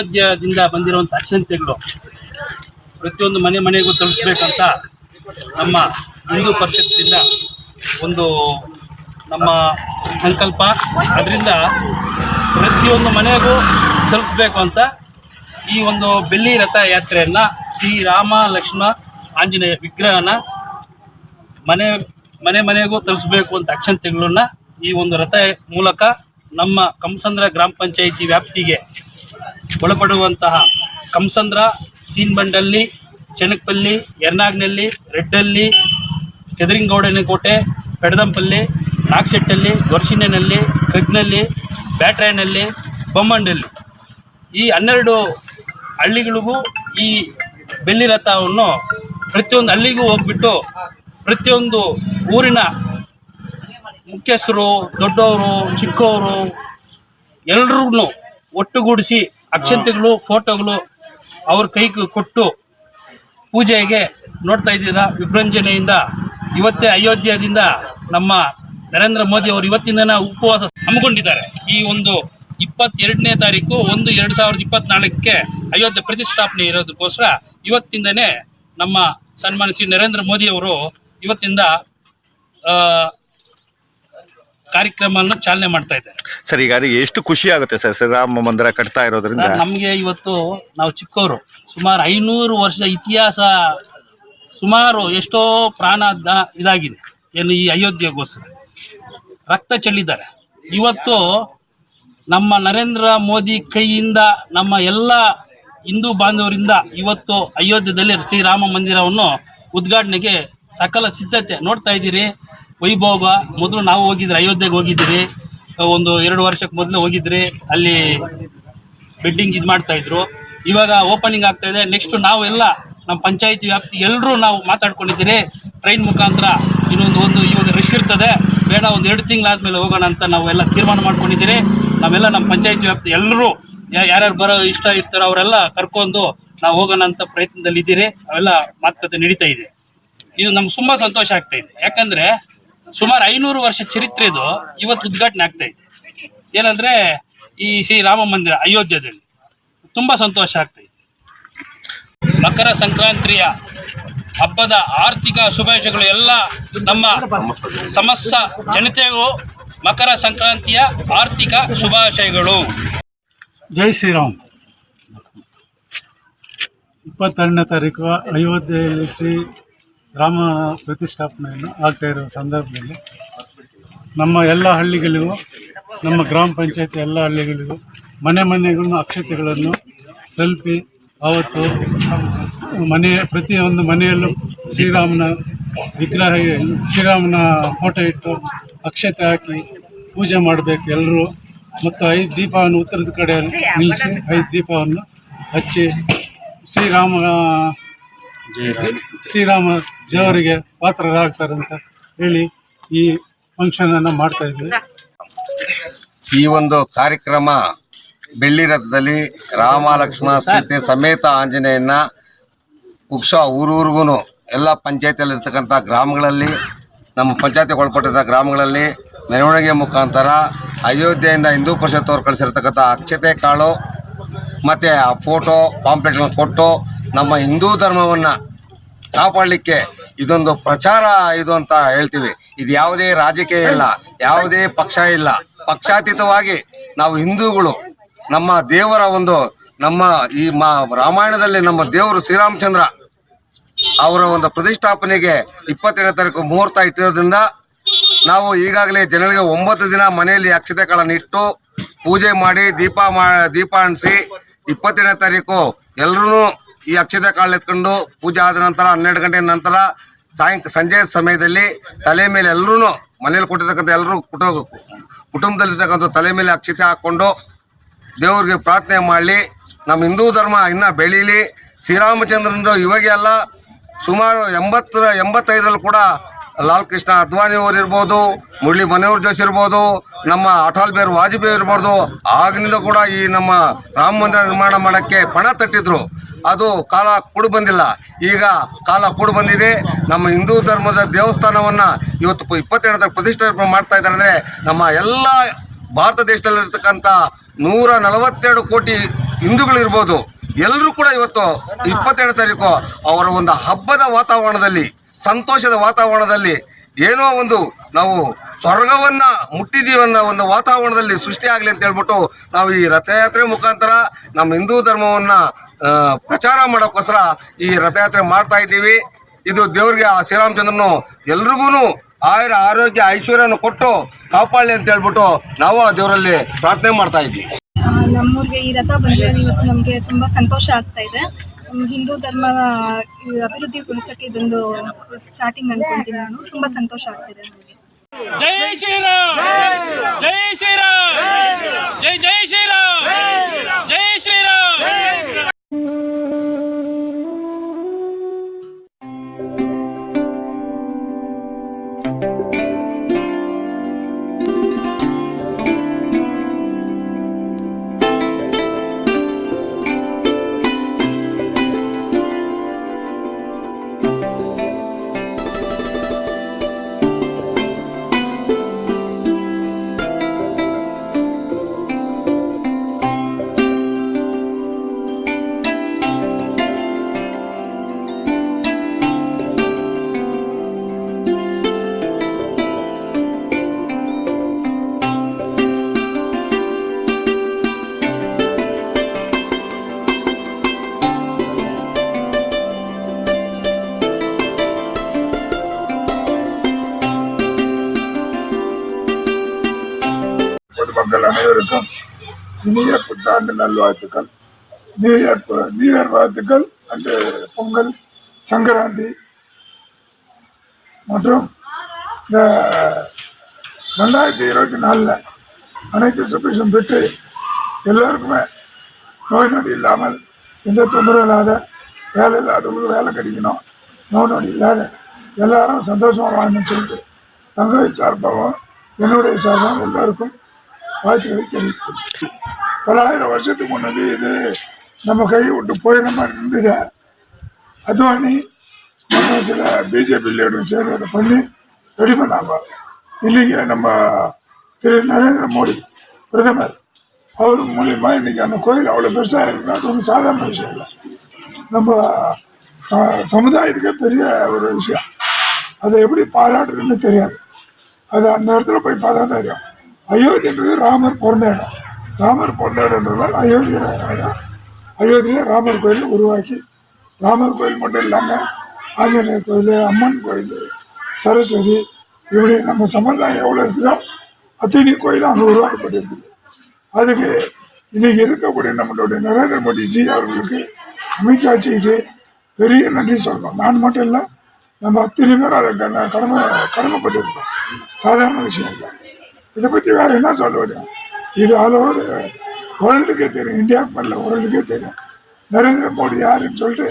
ಅಯೋಧ್ಯದಿಂದ ಬಂದಿರುವಂಥ ಅಕ್ಷಂತೆಗಳು ಪ್ರತಿಯೊಂದು ಮನೆ ಮನೆಗೂ ತಲುಪಿಸ್ಬೇಕಂತ ನಮ್ಮ ಹಿಂದೂ ಪರಿಷತ್ತಿಂದ ಒಂದು ನಮ್ಮ ಸಂಕಲ್ಪ. ಅದರಿಂದ ಪ್ರತಿಯೊಂದು ಮನೆಗೂ ತಲುಪಿಸ್ಬೇಕು ಅಂತ ಈ ಒಂದು ಬೆಳ್ಳಿ ರಥ ಯಾತ್ರೆಯನ್ನು ಶ್ರೀರಾಮ ಲಕ್ಷ್ಮಣ ಆಂಜನೇಯ ವಿಗ್ರಹನ ಮನೆ ಮನೆ ಮನೆಗೂ ತಲುಪಿಸ್ಬೇಕು ಅಂತ ಅಕ್ಷಂತೆಗಳನ್ನ ಈ ಒಂದು ರಥ ಮೂಲಕ ನಮ್ಮ ಕಂಸಂದ್ರ ಗ್ರಾಮ ಪಂಚಾಯಿತಿ ವ್ಯಾಪ್ತಿಗೆ ಒಳಪಡುವಂತಹ ಕಂಸಂದ್ರ ಸೀನ್ಬಂಡಲ್ಲಿ ಚನಕ್ಪಲ್ಲಿ ಎರ್ನಾಗ್ನಲ್ಲಿ ರೆಡ್ಡಲ್ಲಿ ಕೆದರಿಂಗೌಡನ ಕೋಟೆ ಪೆಡದಂಪಲ್ಲಿ ನಾಗಶೆಟ್ಟಲ್ಲಿ ಗೊರ್ಶಿನಲ್ಲಿ ಕಗ್ನಲ್ಲಿ ಬ್ಯಾಟ್ರಾಯನಲ್ಲಿ ಬೊಮ್ಮಂಡಲ್ಲಿ ಈ ಹನ್ನೆರಡು ಹಳ್ಳಿಗಳಿಗೂ ಈ ಬೆಳ್ಳಿ ರಥವನ್ನು ಪ್ರತಿಯೊಂದು ಹಳ್ಳಿಗೂ ಹೋಗ್ಬಿಟ್ಟು ಪ್ರತಿಯೊಂದು ಊರಿನ ಮುಖ್ಯಸ್ಥರು, ದೊಡ್ಡವರು, ಚಿಕ್ಕವರು ಎಲ್ರಿಗೂ ಒಟ್ಟುಗೂಡಿಸಿ ಅಕ್ಷಂತೆಗಳು, ಫೋಟೋಗಳು ಅವ್ರ ಕೈಗೆ ಕೊಟ್ಟು ಪೂಜೆಗೆ ನೋಡ್ತಾ ಇದ್ದೀರಾ? ವಿಭ್ರಂಜನೆಯಿಂದ ಇವತ್ತೇ ಅಯೋಧ್ಯದಿಂದ ನಮ್ಮ ನರೇಂದ್ರ ಮೋದಿ ಅವರು ಇವತ್ತಿಂದನೇ ಉಪವಾಸ ಹಮ್ಮಿಕೊಂಡಿದ್ದಾರೆ. ಈ ಒಂದು ಇಪ್ಪತ್ತೆರಡನೇ ತಾರೀಕು ಒಂದು ಎರಡು ಸಾವಿರದ ಇಪ್ಪತ್ನಾಲ್ಕಕ್ಕೆ ಅಯೋಧ್ಯೆ ಪ್ರತಿಷ್ಠಾಪನೆ ಇರೋದಕ್ಕೋಸ್ಕರ ಇವತ್ತಿಂದನೇ ನಮ್ಮ ಸನ್ಮಾನ್ಯ ಶ್ರೀ ನರೇಂದ್ರ ಮೋದಿ ಅವರು ಇವತ್ತಿಂದ ಕಾರ್ಯಕ್ರಮವನ್ನು ಚಾಲನೆ ಮಾಡ್ತಾ ಇದ್ದಾರೆ. ಸರ್ ಈಗ ಎಷ್ಟು ಖುಷಿ ಆಗುತ್ತೆ ಸರ್? ಶ್ರೀರಾಮ ಮಂದಿರ ಕಟ್ತಾ ಇರೋದ್ರಿಂದ. ಸರ್ ನಮಗೆ ಇವತ್ತು ನಾವು ಚಿಕ್ಕವರು ಸುಮಾರು ಐನೂರು ವರ್ಷದ ಇತಿಹಾಸ ಸುಮಾರು ಎಷ್ಟೋ ಪ್ರಾಣ ದ- ಇದಾಗಿದೆ. ಏನು ಈ ಅಯೋಧ್ಯೆಗೋಸ್ಕರ. ರಕ್ತ ಚೆಲ್ಲಿದ್ದಾರೆ. ಇವತ್ತು ನಮ್ಮ ನರೇಂದ್ರ ಮೋದಿ ಕೈಯಿಂದ ನಮ್ಮ ಎಲ್ಲ ಹಿಂದೂ ಬಾಂಧವರಿಂದ ಇವತ್ತು ಅಯೋಧ್ಯೆಯಲ್ಲಿ ಶ್ರೀರಾಮ ಮಂದಿರವನ್ನು ಉದ್ಘಾಟನೆಗೆ ಸಕಲ ಸಿದ್ಧತೆ ನೋಡ್ತಾ ಇದ್ದೀರಿ. ವೈಭೋಗ. ಮೊದಲು ನಾವು ಹೋಗಿದ್ರೆ, ಅಯೋಧ್ಯೆಗೆ ಹೋಗಿದ್ರಿ ಒಂದು ಎರಡು ವರ್ಷಕ್ಕೆ ಮೊದಲು ಹೋಗಿದ್ರಿ, ಅಲ್ಲಿ ಬೆಡ್ಡಿಂಗ್ ಇದು ಮಾಡ್ತಾ ಇದ್ರು. ಇವಾಗ ಓಪನಿಂಗ್ ಆಗ್ತಾ ಇದೆ. ನೆಕ್ಸ್ಟ್ ನಾವೆಲ್ಲ ನಮ್ಮ ಪಂಚಾಯತಿ ವ್ಯಾಪ್ತಿ ಎಲ್ಲರೂ ನಾವು ಮಾತಾಡ್ಕೊಂಡಿದ್ದೀರಿ. ಟ್ರೈನ್ ಮುಖಾಂತರ ಇನ್ನೊಂದು ಒಂದು ಇವಾಗ ರಶ್ ಇರ್ತದೆ. ಬೇಡ, ಒಂದು ಎರಡು ತಿಂಗಳಾದ್ಮೇಲೆ ಹೋಗೋಣ ಅಂತ ನಾವೆಲ್ಲ ತೀರ್ಮಾನ ಮಾಡ್ಕೊಂಡಿದ್ದೀರಿ. ನಾವೆಲ್ಲ ನಮ್ಮ ಪಂಚಾಯತಿ ವ್ಯಾಪ್ತಿ ಎಲ್ಲರೂ ಯಾರ್ಯಾರು ಬರೋ ಇಷ್ಟ ಇರ್ತಾರೋ ಅವರೆಲ್ಲ ಕರ್ಕೊಂಡು ನಾವು ಹೋಗೋಣ ಅಂತ ಪ್ರಯತ್ನದಲ್ಲಿ ಇದ್ದೀರಿ ಅವೆಲ್ಲ ಮಾತುಕತೆ ನಡೀತಾ ಇದೆ. ಇದು ನಮ್ಗೆ ತುಂಬ ಸಂತೋಷ ಆಗ್ತಾ ಇದೆ. ಯಾಕಂದ್ರೆ ಸುಮಾರು ಐನೂರು ವರ್ಷ ಚರಿತ್ರೆದು ಇವತ್ತು ಉದ್ಘಾಟನೆ ಆಗ್ತಾ ಇದೆ. ಏನಂದ್ರೆ ಈ ಶ್ರೀರಾಮ ಮಂದಿರ ಅಯೋಧ್ಯದಲ್ಲಿ ತುಂಬಾ ಸಂತೋಷ ಆಗ್ತಾ ಇದೆ. ಮಕರ ಸಂಕ್ರಾಂತಿಯ ಹಬ್ಬದ ಆರ್ಥಿಕ ಶುಭಾಶಯಗಳು ಎಲ್ಲ ನಮ್ಮ ಸಮಸ್ತ ಜನತೆಗೂ ಮಕರ ಸಂಕ್ರಾಂತಿಯ ಆರ್ಥಿಕ ಶುಭಾಶಯಗಳು. ಜೈ ಶ್ರೀರಾಮ್. ಇಪ್ಪತ್ತೆರಡನೇ ತಾರೀಕು ಅಯೋಧ್ಯೆಯಲ್ಲಿ ಶ್ರೀ ರಾಮ ಪ್ರತಿಷ್ಠಾಪನೆಯನ್ನು ಆಗ್ತಾ ಇರುವ ಸಂದರ್ಭದಲ್ಲಿ ನಮ್ಮ ಎಲ್ಲ ಹಳ್ಳಿಗಳಿಗೂ, ನಮ್ಮ ಗ್ರಾಮ ಪಂಚಾಯತಿ ಎಲ್ಲ ಹಳ್ಳಿಗಳಿಗೂ ಮನೆ ಮನೆಗಳನ್ನು, ಅಕ್ಷತೆಗಳನ್ನು ತಲುಪಿ ಅವತ್ತು ಮನೆ, ಪ್ರತಿಯೊಂದು ಮನೆಯಲ್ಲೂ ಶ್ರೀರಾಮನ ವಿಗ್ರಹ ಶ್ರೀರಾಮನ ಫೋಟೋ ಇಟ್ಟು ಅಕ್ಷತೆ ಹಾಕಿ ಪೂಜೆ ಮಾಡಬೇಕು ಎಲ್ಲರೂ ಮತ್ತು ಐದು ದೀಪವನ್ನು ಉತ್ತರದ ಕಡೆಯಲ್ಲಿ ನಿಲ್ಲಿಸಿ ಐದು ದೀಪವನ್ನು ಹಚ್ಚಿ ಶ್ರೀರಾಮ ಶ್ರೀರಾಮ, ದೇವರಿಗೆ ಪಾತ್ರರಾಗ್ತಾರೆ ಅಂತ ಹೇಳಿ ಈ ಫಂಕ್ಷನನ್ನು ಮಾಡ್ತಾ ಇದ್ವಿ ಈ ಒಂದು ಕಾರ್ಯಕ್ರಮ ಬೆಳ್ಳಿ ರಥದಲ್ಲಿ ರಾಮ, ಲಕ್ಷ್ಮಣ, ಸೀತೆ ಸಮೇತ ಆಂಜನೇಯನ ಉತ್ಸ ಊರೂರಿಗೂ ಎಲ್ಲ ಪಂಚಾಯತಿಯಲ್ಲಿ ಇರ್ತಕ್ಕಂಥ ಗ್ರಾಮಗಳಲ್ಲಿ, ನಮ್ಮ ಪಂಚಾಯತಿಗೆ ಒಳಪಟ್ಟಿದ್ದ ಗ್ರಾಮಗಳಲ್ಲಿ ಮೆರವಣಿಗೆ ಮುಖಾಂತರ ಅಯೋಧ್ಯೆಯಿಂದ ಹಿಂದೂ ಪರಿಷತ್ ಅವ್ರು ಕಳಿಸಿರ್ತಕ್ಕಂಥ ಅಕ್ಷತೆ ಕಾಳು, ಮತ್ತು ಆ ಫೋಟೋ ಪಾಂಪ್ಲೆಟ್ಗಳನ್ನ ಕೊಟ್ಟು ನಮ್ಮ ಹಿಂದೂ ಧರ್ಮವನ್ನು ಕಾಪಾಡಲಿಕ್ಕೆ ಇದೊಂದು ಪ್ರಚಾರ ಇದು ಅಂತ ಹೇಳ್ತೀವಿ. ಇದು ಯಾವುದೇ ರಾಜಕೀಯ ಇಲ್ಲ, ಯಾವುದೇ ಪಕ್ಷ ಇಲ್ಲ. ಪಕ್ಷಾತೀತವಾಗಿ ನಾವು ಹಿಂದೂಗಳು, ನಮ್ಮ ದೇವರ ಒಂದು ನಮ್ಮ ಈ ಮಾ ರಾಮಾಯಣದಲ್ಲಿ ನಮ್ಮ ದೇವರು ಶ್ರೀರಾಮಚಂದ್ರ ಅವರ ಒಂದು ಪ್ರತಿಷ್ಠಾಪನೆಗೆ ಇಪ್ಪತ್ತೆರಡನೇ ತಾರೀಕು ಮುಹೂರ್ತ ಇಟ್ಟಿರೋದ್ರಿಂದ ನಾವು ಈಗಾಗಲೇ ಜನರಿಗೆ ಒಂಬತ್ತು ದಿನ ಮನೆಯಲ್ಲಿ ಅಕ್ಷತೆಗಳನ್ನು ಇಟ್ಟು ಪೂಜೆ ಮಾಡಿ ದೀಪ ಮಾ ದೀಪ ಅಣಿಸಿ ಇಪ್ಪತ್ತೆರಡನೇ ತಾರೀಕು ಎಲ್ಲರೂ ಈ ಅಕ್ಷತೆ ಕಾಳು ಎತ್ಕೊಂಡು ಪೂಜೆ ಆದ ನಂತರ ಹನ್ನೆರಡು ಗಂಟೆ ನಂತರ ಸಾಯಂಕ, ಸಂಜೆ ಸಮಯದಲ್ಲಿ ತಲೆ ಮೇಲೆ ಎಲ್ಲರೂ ಮನೇಲಿ ಕೊಟ್ಟಿರ್ತಕ್ಕಂಥ ಎಲ್ಲರೂ ಕುಟು ಕುಟುಂಬದಲ್ಲಿರ್ತಕ್ಕಂಥ ತಲೆ ಮೇಲೆ ಅಕ್ಷತೆ ಹಾಕ್ಕೊಂಡು ದೇವರಿಗೆ ಪ್ರಾರ್ಥನೆ ಮಾಡಲಿ ನಮ್ಮ ಹಿಂದೂ ಧರ್ಮ ಇನ್ನೂ ಬೆಳೀಲಿ. ಶ್ರೀರಾಮಚಂದ್ರನದು ಇವಾಗೆ ಅಲ್ಲ, ಸುಮಾರು ಎಂಬತ್ತರ, ಎಂಬತ್ತೈದರಲ್ಲೂ ಕೂಡ ಲಾಲ್ ಕೃಷ್ಣ ಅದ್ವಾನಿ ಅವರು ಇರ್ಬೋದು, ಮುರಳಿ ಮನೆಯವ್ರ ಜೋಶಿ ಇರ್ಬೋದು, ನಮ್ಮ ಅಟಲ್ ಬಿಹಾರಿ ವಾಜಪೇಯಿ ಇರ್ಬೋದು, ಆಗಿನಿಂದ ಕೂಡ ಈ ನಮ್ಮ ರಾಮ ಮಂದಿರ ನಿರ್ಮಾಣ ಮಾಡೋಕ್ಕೆ ಪಣ ತಟ್ಟಿದ್ರು. ಅದು ಕಾಲ ಕೂಡು ಬಂದಿಲ್ಲ. ಈಗ ಕಾಲ ಕೂಡು ಬಂದಿದೆ. ನಮ್ಮ ಹಿಂದೂ ಧರ್ಮದ ದೇವಸ್ಥಾನವನ್ನು ಇವತ್ತು ಇಪ್ಪತ್ತೆರಡು ಇಪ್ಪತ್ತೆರಡರ ಪ್ರತಿಷ್ಠಾಪನೆ ಮಾಡ್ತಾ ಇದ್ದಾರೆ ಅಂದರೆ ನಮ್ಮ ಎಲ್ಲ ಭಾರತ ದೇಶದಲ್ಲಿರ್ತಕ್ಕಂಥ ನೂರ ನಲವತ್ತೆರಡು ಕೋಟಿ ಹಿಂದೂಗಳಿರ್ಬೋದು ಎಲ್ಲರೂ ಕೂಡ ಇವತ್ತು ಇಪ್ಪತ್ತೆರಡು ತಾರೀಕು ಅವರ ಒಂದು ಹಬ್ಬದ ವಾತಾವರಣದಲ್ಲಿ, ಸಂತೋಷದ ವಾತಾವರಣದಲ್ಲಿ ಏನೋ ಒಂದು ನಾವು ಸ್ವರ್ಗವನ್ನ ಮುಟ್ಟಿದೀವನ್ನ ಒಂದು ವಾತಾವರಣದಲ್ಲಿ ಸೃಷ್ಟಿಯಾಗಲಿ ಅಂತ ಹೇಳ್ಬಿಟ್ಟು ನಾವು ಈ ರಥಯಾತ್ರೆ ಮುಖಾಂತರ ನಮ್ಮ ಹಿಂದೂ ಧರ್ಮವನ್ನ ಪ್ರಚಾರ ಮಾಡೋಕ್ಕೋಸ್ಕರ ಈ ರಥಯಾತ್ರೆ ಮಾಡ್ತಾ ಇದ್ದೀವಿ. ಇದು ದೇವ್ರಿಗೆ ಆ ಶ್ರೀರಾಮಚಂದ್ರನು ಎಲ್ರಿಗೂ ಆಯುರ ಆರೋಗ್ಯ ಐಶ್ವರ್ಯನ ಕೊಟ್ಟು ಕಾಪಾಡಲಿ ಅಂತ ಹೇಳ್ಬಿಟ್ಟು ನಾವು ಆ ದೇವರಲ್ಲಿ ಪ್ರಾರ್ಥನೆ ಮಾಡ್ತಾ ಇದ್ದೀವಿ. ಆ, ನಮ್ಮೂರಿಗೆ ಈ ರಥ ಬಂದಿರೋದು ಇವತ್ತು ನಮಗೆ ತುಂಬಾ ಸಂತೋಷ ಆಗ್ತಾ ಇದೆ. ಹಿಂದೂ ಧರ್ಮ ಅಭಿವೃದ್ಧಿಗೊಳಿಸೋಕ್ಕೆ ಇದೊಂದು ಸ್ಟಾರ್ಟಿಂಗ್ ಅನ್ಕೊಂತೀನಿ ನಾನು. ತುಂಬ ಸಂತೋಷ ಆಗ್ತಿದೆ ನನಗೆ ಜೈ ಶ್ರೀರಾಮ್! ಜೈ ಶ್ರೀರಾಮ್! ಜೈ ಜೈ ಶ್ರೀರಾಮ್! ಜೈ ಶ್ರೀರಾಮ್! அனைவருக்கும் இனிய புத்தாண்டு நல்வாழ்த்துக்கள். நியூ இயர் நியூ இயர் வாழ்த்துக்கள். அண்டு பொங்கல் சங்கராந்தி மற்றும் இந்த ரெண்டாயிரத்தி இருபத்தி நாலில் அனைத்து சுபிஷம் பெற்று எல்லோருக்குமே நோய் நொடி இல்லாமல் எந்த தொந்தரவும் இல்லாத வேலை இல்லாதவங்களுக்கு வேலை கிடைக்கணும். நோய் நொடி இல்லாத எல்லாரும் சந்தோஷமாக வாழணும்னு சொல்லிட்டு தங்களை சார்பாகவும் என்னுடைய சார்பாகவும் எல்லாருக்கும் வாழ்த்துக்களை தெரிவித்துள்ளேன் பலாயிரம் வருஷத்துக்கு முன்னாடி இது நம்ம கையை விட்டு போயிட மாதிரி இருந்தது. அத்வானி மற்றும் சில பிஜேபி லீடரும் சேர்ந்து அதை பண்ணி ரெடி பண்ணாங்க. இன்னைக்கு நம்ம திரு நரேந்திர மோடி பிரதமர் அவர் மூலியமா இன்னைக்கு அந்த கோயில் அவ்வளோ பெருசாக இருக்கு அது ஒன்றும் சாதாரண விஷயம் இல்லை. நம்ம ச- சமுதாயத்துக்கே பெரிய ஒரு விஷயம். அதை எப்படி பாராட்டுறதுன்னு தெரியாது. அது அந்த இடத்துல போய் பார்த்தா தெரியும். அயோத்தி என்றது ராமர் பிறந்த இடம். ராமர் பிறந்த இடம்ன்றதால் அயோத்தியில் அயோத்தியில் ராமர் கோயிலை உருவாக்கி ராமர் கோயில் மட்டும் இல்லாமல் ஆஞ்சநேயர் கோயில் அம்மன் கோயில் சரஸ்வதி இப்படி நம்ம சமுதாயம் எவ்வளோ இருக்குதோ அத்தனை கோயில் அங்கே உருவாக்கப்பட்டிருக்குது. அதுக்கு இன்னைக்கு இருக்கக்கூடிய நம்மளுடைய நரேந்திர மோடிஜி அவர்களுக்கு அமித்ஷாஜிக்கு பெரிய நன்றி சொல்லணும். நான் மட்டும் இல்லை நம்ம அத்தனை பேர் அதை கடமை கடமைப்பட்டிருக்கோம். சாதாரண விஷயம் இல்லை. இதை பற்றி வேறு என்ன சொல்லுவது இது ஆல் ஓவர் வேர்ல்டுக்கே தெரியும். இந்தியாவுக்கு பண்ணல வேர்ல்டுக்கே தெரியும். நரேந்திர மோடி யாருன்னு சொல்லிட்டு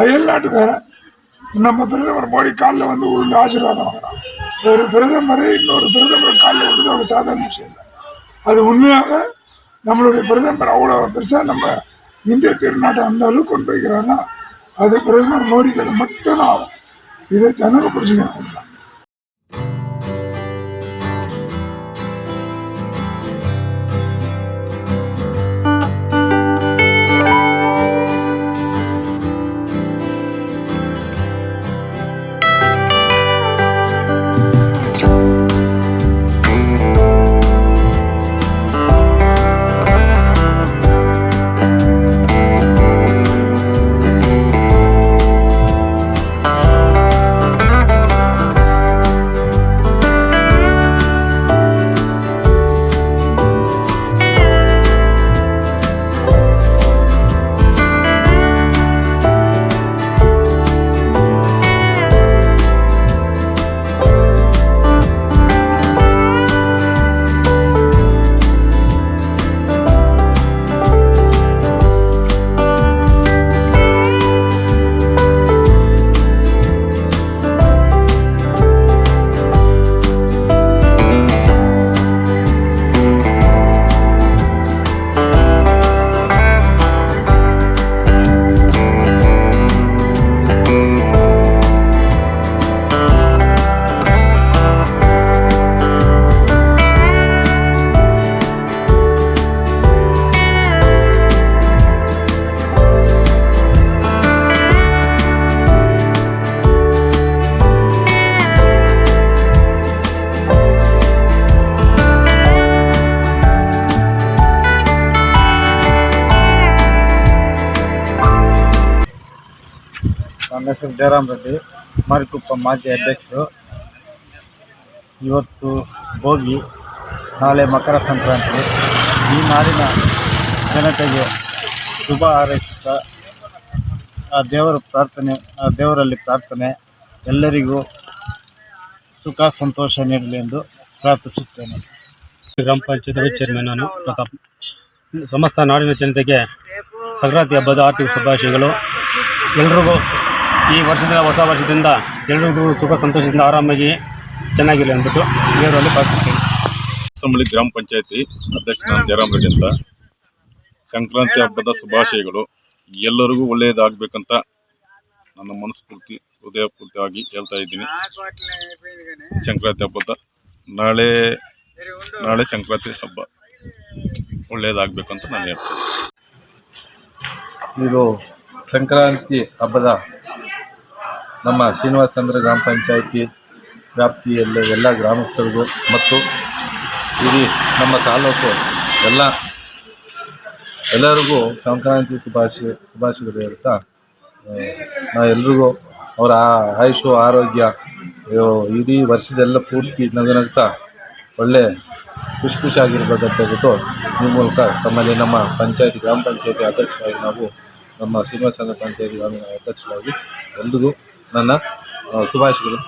அயல் நாட்டுக்காரன் நம்ம பிரதமர் மோடி காலில் வந்து விழுந்து ஆசீர்வாதம் வாங்குறான். ஒரு பிரதமரை இன்னொரு பிரதமர் காலில் விழுந்து ஒரு சாதாரண விஷயம் இல்லை. அது உண்மையாக நம்மளுடைய பிரதமர் அவ்வளோ பெருசாக நம்ம இந்திய திருநாட்டை அந்த அளவுக்கு கொண்டு போய்க்கிறாங்கன்னா அது பிரதமர் மோடிக்கு அது மட்டும்தான் ஆகும். இதை ஜனங்க பிடிச்சிக்கணும் ಹೆಸರು ಜಯರಾಮ್ ರೆಡ್ಡಿ, ಮಾರಿಕುಪ್ಪ ಮಾಜಿ ಅಧ್ಯಕ್ಷರು. ಇವತ್ತು ಭೋಗಿ, ನಾಳೆ ಮಕರ ಸಂಕ್ರಾಂತಿ. ಈ ನಾಡಿನ ಜನತೆಗೆ ಶುಭ ಹಾರೈಸುತ್ತಾ, ಆ ದೇವರ ಪ್ರಾರ್ಥನೆ, ಆ ದೇವರಲ್ಲಿ ಪ್ರಾರ್ಥನೆ, ಎಲ್ಲರಿಗೂ ಸುಖ, ಸಂತೋಷ ನೀಡಲಿ ಎಂದು ಪ್ರಾರ್ಥಿಸುತ್ತೇನೆ. ಗ್ರಾಮ ಪಂಚಾಯತ್ ವೈಸ್ ಚೇರ್ಮನ್ ನಾನು ಪ್ರತಾಪ್. ಸಮಸ್ತ ನಾಡಿನ ಜನತೆಗೆ ಸಂಕ್ರಾಂತಿ ಹಬ್ಬದ ಆರ್ಥಿಕ ಶುಭಾಶಯಗಳು. ಎಲ್ರಿಗೂ ಈ ವರ್ಷದ ಹೊಸ ವರ್ಷದಿಂದ ಎಲ್ರಿಗೂ ಸುಖ ಸಂತೋಷದಿಂದ ಆರಾಮಾಗಿ ಚೆನ್ನಾಗಿಲ್ಲ ಅಂದ್ಬಿಟ್ಟು ದೇವರಲ್ಲಿ ಪ್ರಾರ್ಥಿಸ್ತೀನಿ. ಸಂಬಳಿ ಗ್ರಾಮ ಪಂಚಾಯತಿ ಅಧ್ಯಕ್ಷ ಜಯರಾಮ್ ರೆಡ್ಡಿ ಅಂತ. ಸಂಕ್ರಾಂತಿ ಹಬ್ಬದ ಶುಭಾಶಯಗಳು. ಎಲ್ಲರಿಗೂ ಒಳ್ಳೆಯದಾಗಬೇಕಂತ ನನ್ನ ಮನಸ್ಫೂರ್ತಿ ಹೃದಯಪೂರ್ತಿಯಾಗಿ ಹೇಳ್ತಾ ಇದ್ದೀನಿ. ಸಂಕ್ರಾಂತಿ ಹಬ್ಬದ ನಾಳೆ ನಾಳೆ ಸಂಕ್ರಾಂತಿ ಹಬ್ಬ. ಒಳ್ಳೆಯದಾಗಬೇಕಂತ ನಾನು ಹೇಳ್ತೀನಿ. ಇದು ಸಂಕ್ರಾಂತಿ ಹಬ್ಬದ ನಮ್ಮ ಶ್ರೀನಿವಾಸಂದ್ರ ಗ್ರಾಮ ಪಂಚಾಯಿತಿ ವ್ಯಾಪ್ತಿಯಲ್ಲಿ ಎಲ್ಲ ಗ್ರಾಮಸ್ಥರಿಗೂ ಮತ್ತು ಇಡೀ ನಮ್ಮ ತಾಲೂಕು ಎಲ್ಲ ಎಲ್ಲರಿಗೂ ಸಂಕ್ರಾಂತಿ ಶುಭಾಶಯ ಶುಭಾಶಯಗಳು ಹೇಳ್ತಾ ನಾ ಎಲ್ರಿಗೂ ಅವರ ಆಯುಷು, ಆರೋಗ್ಯ ಇಡೀ ವರ್ಷದೆಲ್ಲ ಪೂರ್ತಿ ನಗು ನಗ್ತಾ ಒಳ್ಳೆ ಖುಷಿ ಖುಷಿಯಾಗಿರ್ಬೇಕಂತ ಹೇಳ್ಬಿಟ್ಟು ಈ ಮೂಲಕ ತಮ್ಮಲ್ಲಿ ನಮ್ಮ ಪಂಚಾಯತಿ, ಗ್ರಾಮ ಪಂಚಾಯತಿ ಅಧ್ಯಕ್ಷರಾಗಿ ನಾವು ನಮ್ಮ ಶ್ರೀನಿವಾಸ ಪಂಚಾಯಿತಿ ಪಂಚಾಯತಿ ಗ್ರಾಮೀಣ ಅಧ್ಯಕ್ಷರಾಗಿ ಎಲ್ರಿಗೂ ನನ್ನ ಆ, ಶುಭಾಶಯಗಳು